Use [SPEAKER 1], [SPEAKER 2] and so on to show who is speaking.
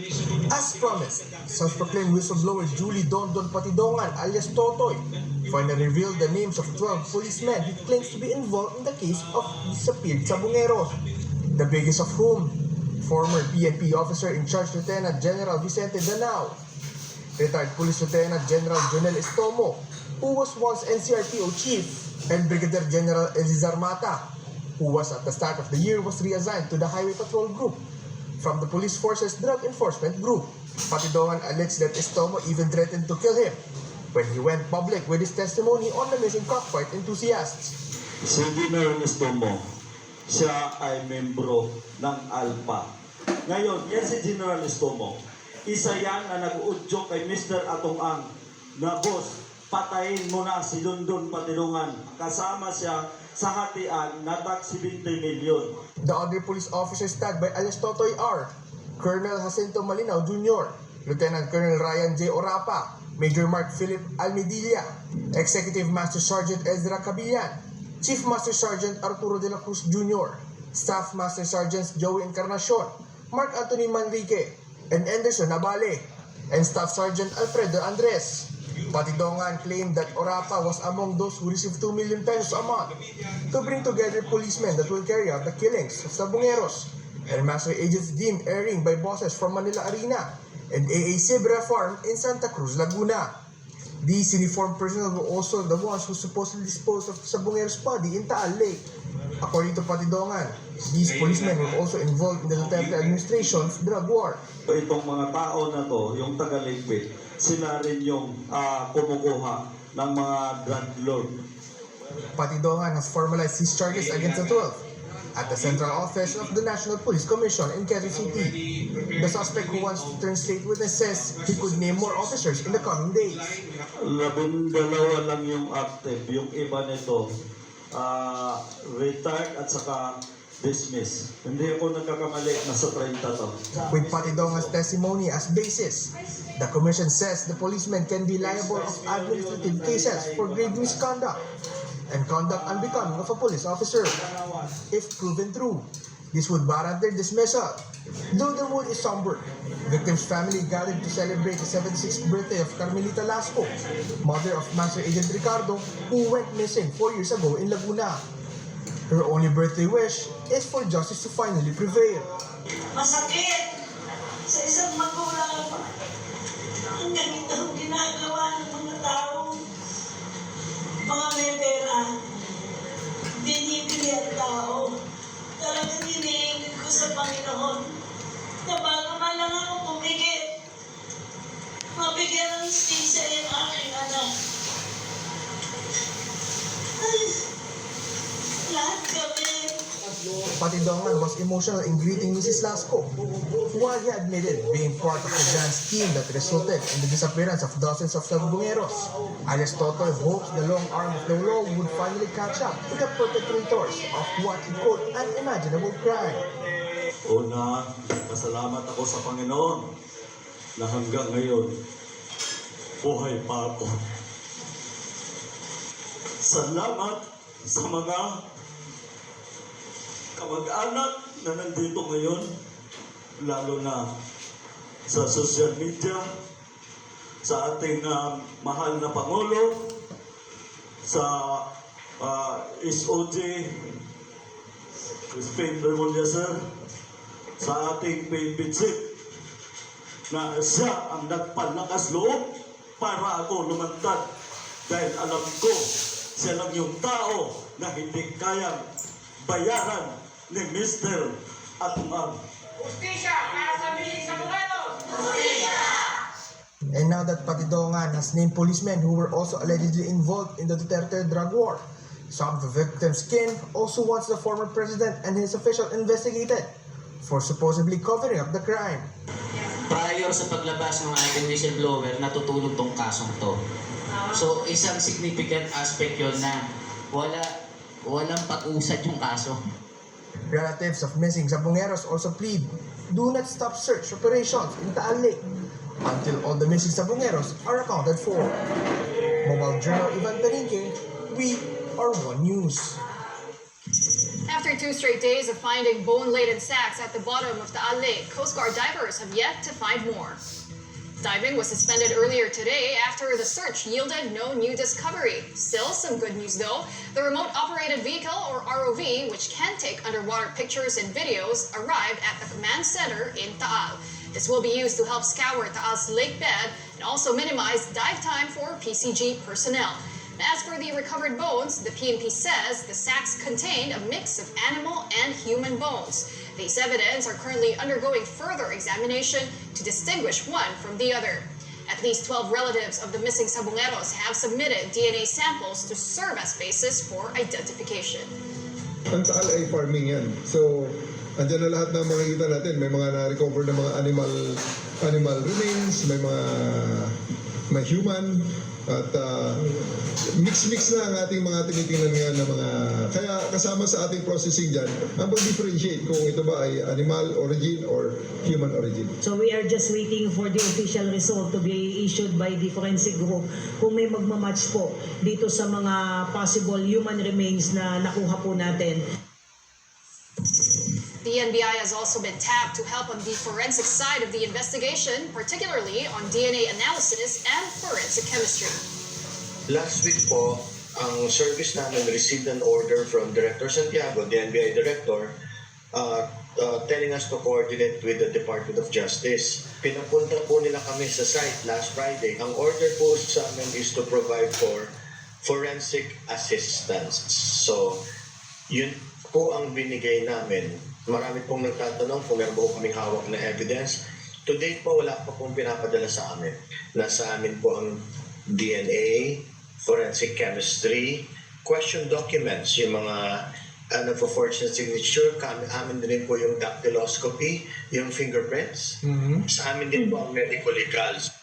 [SPEAKER 1] As promised, self-proclaimed whistleblower Julie Dondon Patidongan alias Totoy finally revealed the names of 12 policemen he claims to be involved in the case of disappeared Sabongeros. The biggest of whom, former PNP officer in charge Lieutenant General Vicente Danao, retired Police Lieutenant General Jonel Estomo, who was once NCRPO chief, and Brigadier General Elizar Mata, who was at the start of the year was reassigned to the Highway Patrol Group from the Police Force's Drug Enforcement Group. Patidongan alleged that Estomo even threatened to kill him when he went public with his testimony on the missing cockfight enthusiasts.
[SPEAKER 2] Si General Estomo, siya ay membro ng ALPA. Ngayon, yan si General Estomo. Isa yan na nag-udyo kay Mr. Atong Ang na boss, patayin mo na si London Patilungan. Kasama siya sa hatian na tag 70 milyon.
[SPEAKER 1] The other police officers tagged by alias Totoy are Colonel Jacinto Malinaw Jr., Lieutenant Colonel Ryan J. Orapa, Major Mark Philip Almedilla, Executive Master Sergeant Ezra Cabillan, Chief Master Sergeant Arturo de la Cruz Jr., Staff Master Sergeants Joey Encarnacion, Mark Anthony Manrique, and Anderson Nabale, and Staff Sergeant Alfredo Andres. Patidongan claimed that Orapa was among those who received 2 million pesos a month to bring together policemen that will carry out the killings of Sabongeros and master agents deemed erring by bosses from Manila Arena and AA Sibra Farm in Santa Cruz, Laguna. These uniformed personnel were also the ones who supposedly disposed of Sabongeros' body in Taal Lake. According to Patidongan, these policemen were also involved in the Duterte administration's drug war.
[SPEAKER 2] So, itong mga tao na to, yung taga-Ligpit, sila rin yung ah, kumukuha ng mga drug lord.
[SPEAKER 1] Patidongan has formalized his charges against the 12 at the central office of the National Police Commission in Quezon City. The suspect who wants to turn state witness says he could name more officers in the coming days.
[SPEAKER 2] Labing dalawa lang yung active. Yung iba nito, ah, retired at saka dismiss. Hindi ako nagkakamali, nasa 30 to.
[SPEAKER 1] With Patidongan's testimony as basis, the commission says the policemen can be liable of administrative cases for grave misconduct and conduct unbecoming of a police officer. If proven true, this would warrant their dismissal. Though the mood is somber, victim's family gathered to celebrate the 76th birthday of Carmelita Lasco, mother of Master Agent Ricardo, who went missing four years ago in Laguna. Her only birthday wish is for justice to finally prevail.
[SPEAKER 3] Masakit sa isang magulang ang ganito ang ginagawa ng mga tao. Mga may ang tao. Talagang hinihingi ko sa Panginoon na bago man lang ako pumikit, mabigyan ng sisa yung aking anak. Ay, lahat kami.
[SPEAKER 1] Patidongan was emotional in greeting Mrs. Lasco, while he admitted being part of the grand scheme that resulted in the disappearance of dozens of Sabongeros. Alias Totoy hopes the long arm of the law would finally catch up to the perpetrators of what he called unimaginable crime.
[SPEAKER 2] Una, pasalamat ako sa Panginoon na hanggang ngayon, buhay pa ako. Salamat sa mga kamag-anak na nandito ngayon, lalo na sa social media, sa ating ah, mahal na Pangulo, sa ah, SOJ, Crispin Bermulia, sir, sa ating PPC na siya ang nagpalakas loob para ako lumantad dahil alam ko siya lang yung tao na hindi kayang bayaran ni Mr. Atman.
[SPEAKER 4] Justisya para sa sa Morelos!
[SPEAKER 1] And now that Patidongan has named policemen who were also allegedly involved in the Duterte drug war, some of the victims' kin also wants the former president and his official investigated for supposedly covering up the crime.
[SPEAKER 5] prior sa paglabas ng ating whistleblower, natutulog tong kasong to. So, isang significant aspect yon na wala walang pag-usad yung kaso.
[SPEAKER 1] Relatives of missing Zabongeros also plead, do not stop search operations in Taal Lake until all the missing Zabongeros are accounted for. Mobile Journal Ivan we are One News.
[SPEAKER 6] After two straight days of finding bone-laden sacks at the bottom of the Lake, Coast Guard divers have yet to find more. Diving was suspended earlier today after the search yielded no new discovery. Still some good news though. The remote operated vehicle or ROV, which can take underwater pictures and videos, arrived at the command center in Taal. This will be used to help scour Taal's lake bed and also minimize dive time for PCG personnel. As for the recovered bones, the PNP says the sacks contained a mix of animal and human bones. These evidence are currently undergoing further examination to distinguish one from the other. At least 12 relatives of the missing sabongeros have submitted DNA samples to serve as basis for identification.
[SPEAKER 7] Ang Taal farming yan. So, andyan na lahat ng makikita natin. May mga na-recover na mga animal animal remains, may mga may human, at ah, mix-mix na ang ating mga tinitingnan ngayon na mga... Kaya kasama sa ating processing dyan, ang pag-differentiate kung ito ba ay animal origin or human origin.
[SPEAKER 8] So we are just waiting for the official result to be issued by the forensic group kung may magmamatch po dito sa mga possible human remains na nakuha po natin.
[SPEAKER 6] The NBI has also been tapped to help on the forensic side of the investigation, particularly on DNA analysis and forensic chemistry.
[SPEAKER 9] Last week po, ang service namin received an order from Director Santiago, the NBI Director, uh, uh, telling us to coordinate with the Department of Justice. Pinapunta po nila kami sa site last Friday. Ang order po sa amin is to provide for forensic assistance. So, yun po ang binigay namin. Marami pong nagtatanong kung meron po kaming hawak na evidence. To date po, wala pa pong pinapadala sa amin. Nasa amin po ang DNA, forensic chemistry, question documents, yung mga ano for fortune signature, kami, amin din po yung dactyloscopy, yung fingerprints. Sa amin din po ang medical legals.